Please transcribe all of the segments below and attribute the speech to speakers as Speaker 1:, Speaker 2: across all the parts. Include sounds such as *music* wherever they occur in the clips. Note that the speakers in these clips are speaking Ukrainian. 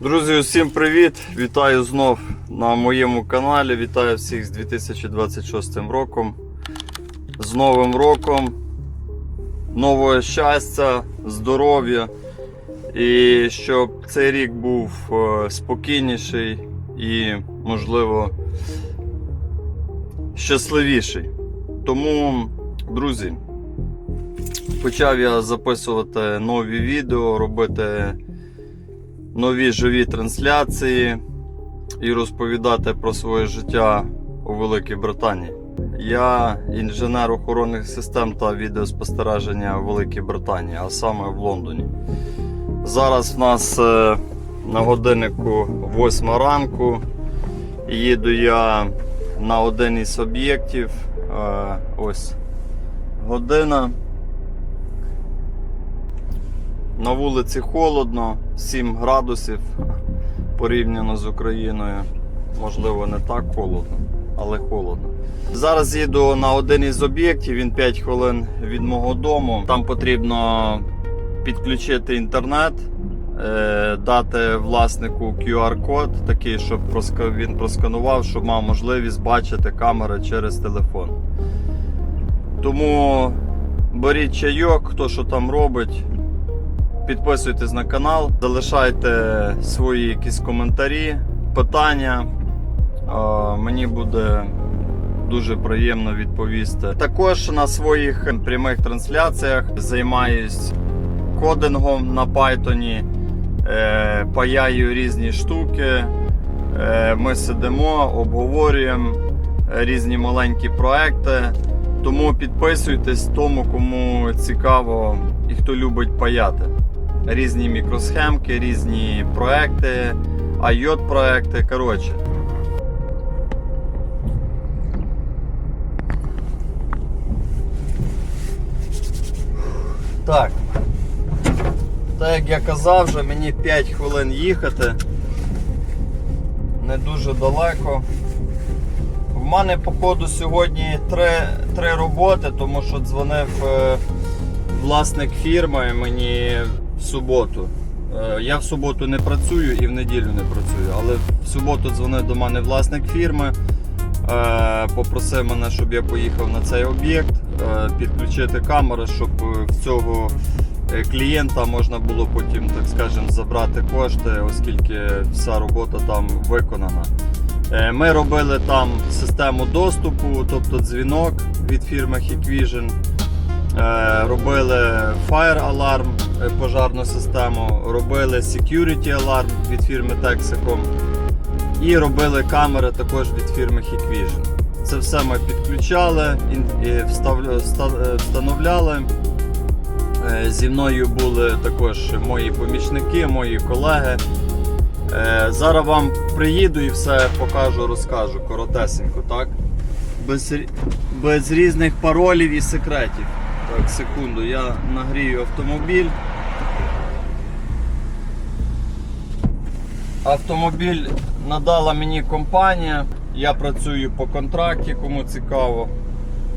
Speaker 1: Друзі, усім привіт! Вітаю знов на моєму каналі. Вітаю всіх з 2026 роком. З Новим роком, нового щастя, здоров'я. І щоб цей рік був е, спокійніший і, можливо, щасливіший. Тому, друзі, почав я записувати нові відео, робити нові живі трансляції і розповідати про своє життя у Великій Британії. Я інженер охоронних систем та відеоспостереження в Великій Британії, а саме в Лондоні. Зараз в нас е, на годиннику 8 ранку. Їду я на один із об'єктів. Е, Ось година. На вулиці холодно, 7 градусів порівняно з Україною. Можливо, не так холодно, але холодно. Зараз їду на один із об'єктів, він 5 хвилин від мого дому. Там потрібно підключити інтернет, е, дати власнику QR-код, такий, щоб він просканував, щоб мав можливість бачити камери через телефон. Тому беріть чайок, хто що там робить. Підписуйтесь на канал, залишайте свої якісь коментарі, питання. Мені буде дуже приємно відповісти. Також на своїх прямих трансляціях займаюсь кодингом на Python, е, паяю різні штуки. Е, Ми сидимо, обговорюємо різні маленькі проекти. Тому підписуйтесь тому, кому цікаво і хто любить паяти різні мікросхемки, різні проекти, IOT проекти. Коротше. Так. Так як я казав, вже мені 5 хвилин їхати. Не дуже далеко. В мене, походу, сьогодні три, три роботи, тому що дзвонив е, власник фірми мені в суботу. Е, Я в суботу не працюю і в неділю не працюю, але в суботу дзвонив до мене власник фірми, е, попросив мене, щоб я поїхав на цей об'єкт, е, підключити камери, щоб в цього клієнта можна було потім, так скажемо, забрати кошти, оскільки вся робота там виконана. Ми робили там систему доступу, тобто дзвінок від фірми Hikvision. Е, Робили Fire Alarm, е, пожарну систему, робили Security Alarm від фірми Texacom і робили камери також від фірми Hikvision. Це все ми підключали, і е, встановляли. Зі мною були також мої помічники, мої колеги. Зараз вам приїду і все покажу, розкажу коротесенько, так? Без, без різних паролів і секретів. Так, секунду, я нагрію автомобіль. Автомобіль надала мені компанія. Я працюю по контракті, кому цікаво,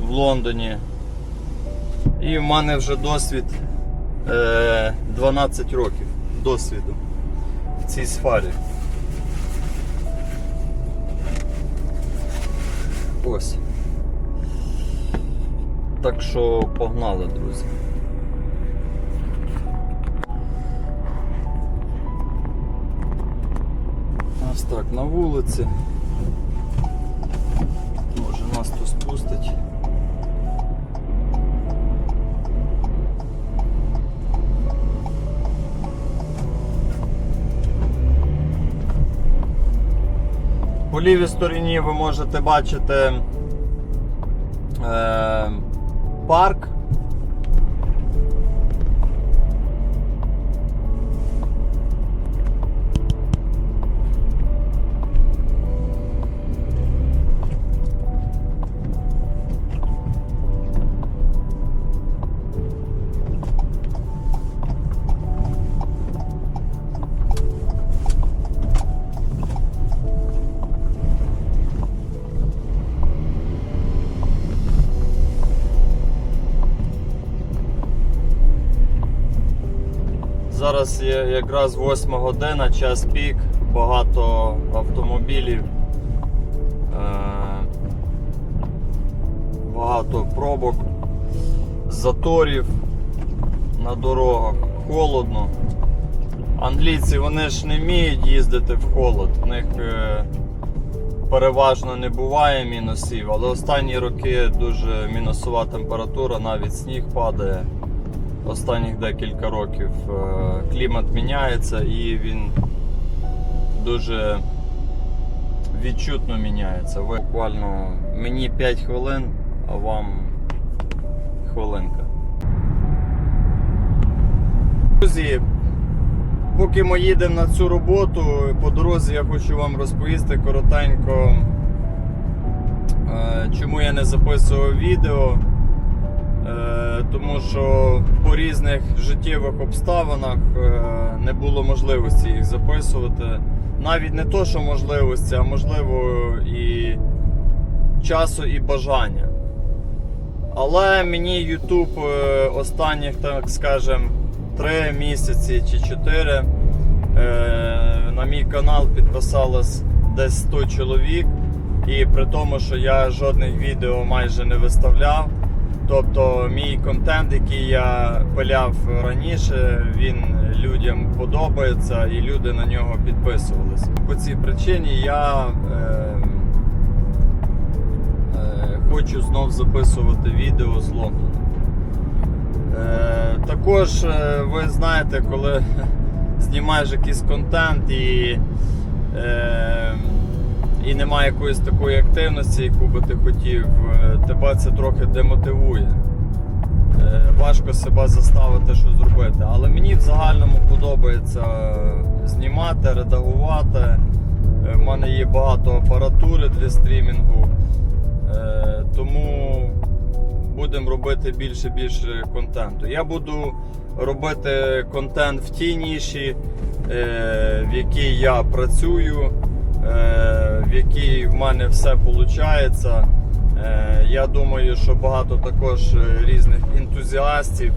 Speaker 1: в Лондоні. І в мене вже досвід е, 12 років досвіду в цій сфері. Ось. Так що погнали, друзі. Ось так на вулиці. Може нас тут спустить. По лівій стороні ви можете бачити е, парк. Зараз є якраз 8 година, час пік, багато автомобілів, е, багато пробок, заторів на дорогах, холодно. Англійці вони ж не вміють їздити в холод. В них е, переважно не буває мінусів, але останні роки дуже мінусова температура, навіть сніг падає. Останніх декілька років е, клімат міняється і він дуже відчутно міняється. Буквально мені 5 хвилин, а вам хвилинка. Друзі, поки ми їдемо на цю роботу, по дорозі я хочу вам розповісти коротенько, е, чому я не записував відео. Е, Тому що по різних життєвих обставинах е, не було можливості їх записувати. Навіть не то, що можливості, а можливо і часу і бажання. Але мені YouTube е, останніх, так скажем, 3 місяці чи 4 е, на мій канал підписалось десь 100 чоловік. І при тому, що я жодних відео майже не виставляв. Тобто мій контент, який я пиляв раніше, він людям подобається і люди на нього підписувалися. По цій причині я е, е, хочу знов записувати відео з Лондона. Е, також е, ви знаєте, коли *laughs* знімаєш якийсь контент і, е, і немає якоїсь такої активності, яку би ти хотів, е, тебе це трохи демотивує. Е, важко себе заставити щось зробити. Але мені в загальному подобається знімати, редагувати. Е, В мене є багато апаратури для стрімінгу. Е, Тому будемо робити більше більше контенту. Я буду робити контент в тій ніші, е, в якій я працюю, е, в якій в мене все виходить. Я думаю, що багато також е, різних ентузіастів,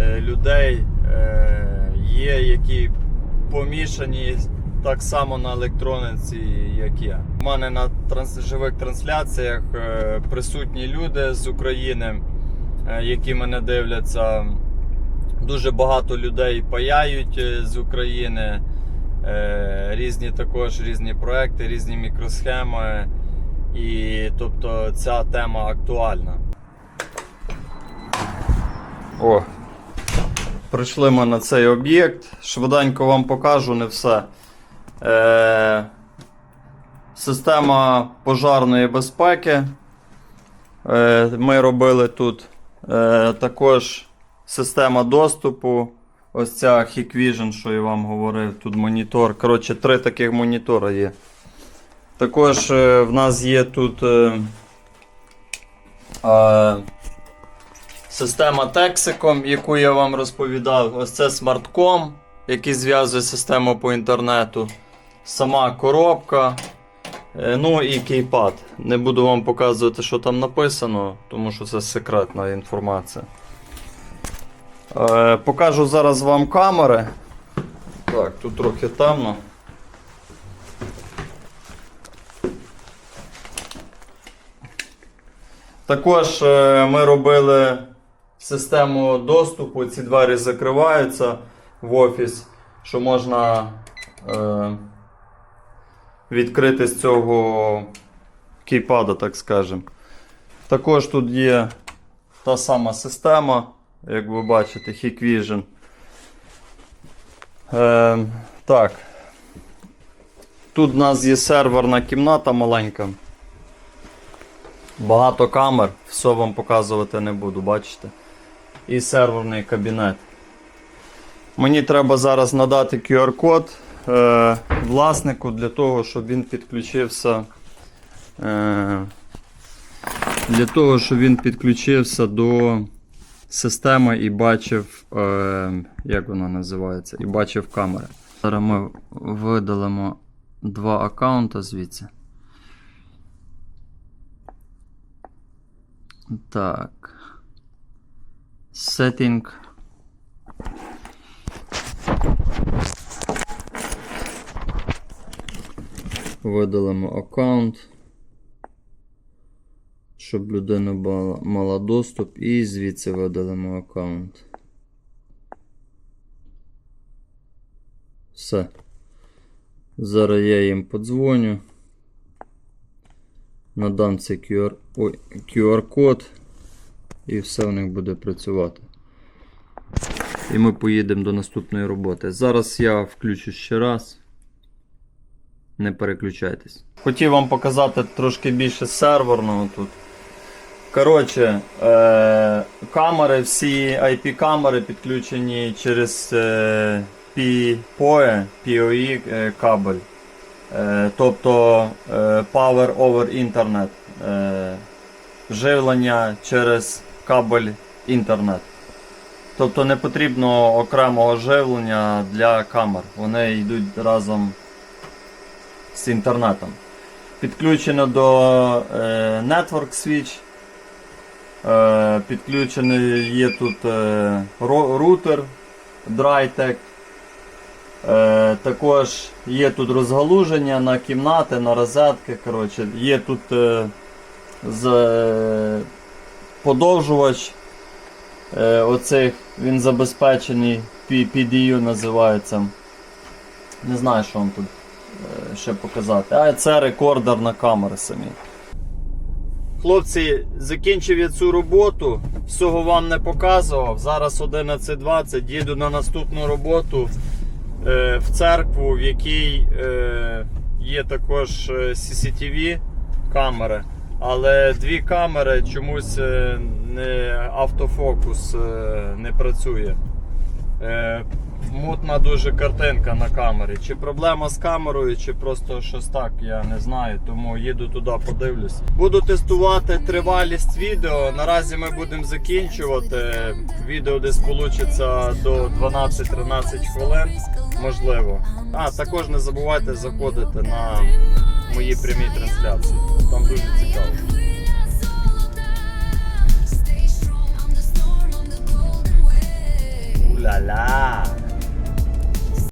Speaker 1: е, людей е, є, які помішані так само на електрониці, як я. У мене на транс- живих трансляціях е, присутні люди з України, е, які мене дивляться. Дуже багато людей паяють е, з України. Е, Різні також різні проекти, різні мікросхеми. І тобто ця тема актуальна. О, прийшли ми на цей об'єкт. Швиденько вам покажу не все. Е, система пожарної безпеки. Е, ми робили тут е, також система доступу. Ось ця Hikvision, що я вам говорив, тут монітор. Коротше, три таких монітора є. Також е, в нас є тут е, е, система Texicom, яку я вам розповідав. Ось це смартком, який зв'язує систему по інтернету. Сама коробка. е, Ну і кейпад. Не буду вам показувати, що там написано, тому що це секретна інформація. Е, Покажу зараз вам камери. Так, тут трохи темно. Також е, ми робили систему доступу. Ці двері закриваються в офіс, що можна е, відкрити з цього кейпада, так скажемо. Також тут є та сама система, як ви бачите, Hikvision. Е, так. Тут у нас є серверна кімната маленька. Багато камер, все вам показувати не буду, бачите. І серверний кабінет. Мені треба зараз надати QR-код е, власнику для того, щоб він підключився. Е, для того, щоб він підключився до системи і бачив, е, як воно називається, і бачив камери. Зараз ми видалимо два аккаунти звідси. Так. Setting. Видалимо аккаунт щоб людина мала доступ, і звідси видалимо аккаунт. Все. Зараз я їм подзвоню. Надам цей QR-код і все в них буде працювати. І ми поїдемо до наступної роботи. Зараз я включу ще раз. Не переключайтесь. Хотів вам показати трошки більше серверного тут. Коротше, е- камери, всі IP-камери підключені через е- POE, PoE е, кабель. Е, тобто е, Power over Internet. Е, живлення через кабель інтернет. Тобто не потрібно окремого живлення для камер. Вони йдуть разом з інтернетом. Підключено до е, Network Switch. Е, підключений є тут е, рутер Drytec. Е, також є тут розгалуження на кімнати, на розетки. Коротше, є тут подовжувач оцих, він забезпечений PDU називається. Не знаю, що вам тут ще показати. А це рекордер на камери самі. Хлопці, закінчив я цю роботу, всього вам не показував. Зараз 11.20, їду на наступну роботу е, в церкву, в якій е, є також е, CCTV камери. Але дві камери чомусь е, не автофокус е, не працює мутна дуже картинка на камері. Чи проблема з камерою, чи просто щось так, я не знаю, тому їду туди, подивлюсь. Буду тестувати тривалість відео. Наразі ми будемо закінчувати. Відео десь вийде до 12-13 хвилин. Можливо. А також не забувайте заходити на мої прямі трансляції. Там дуже цікаво. la la.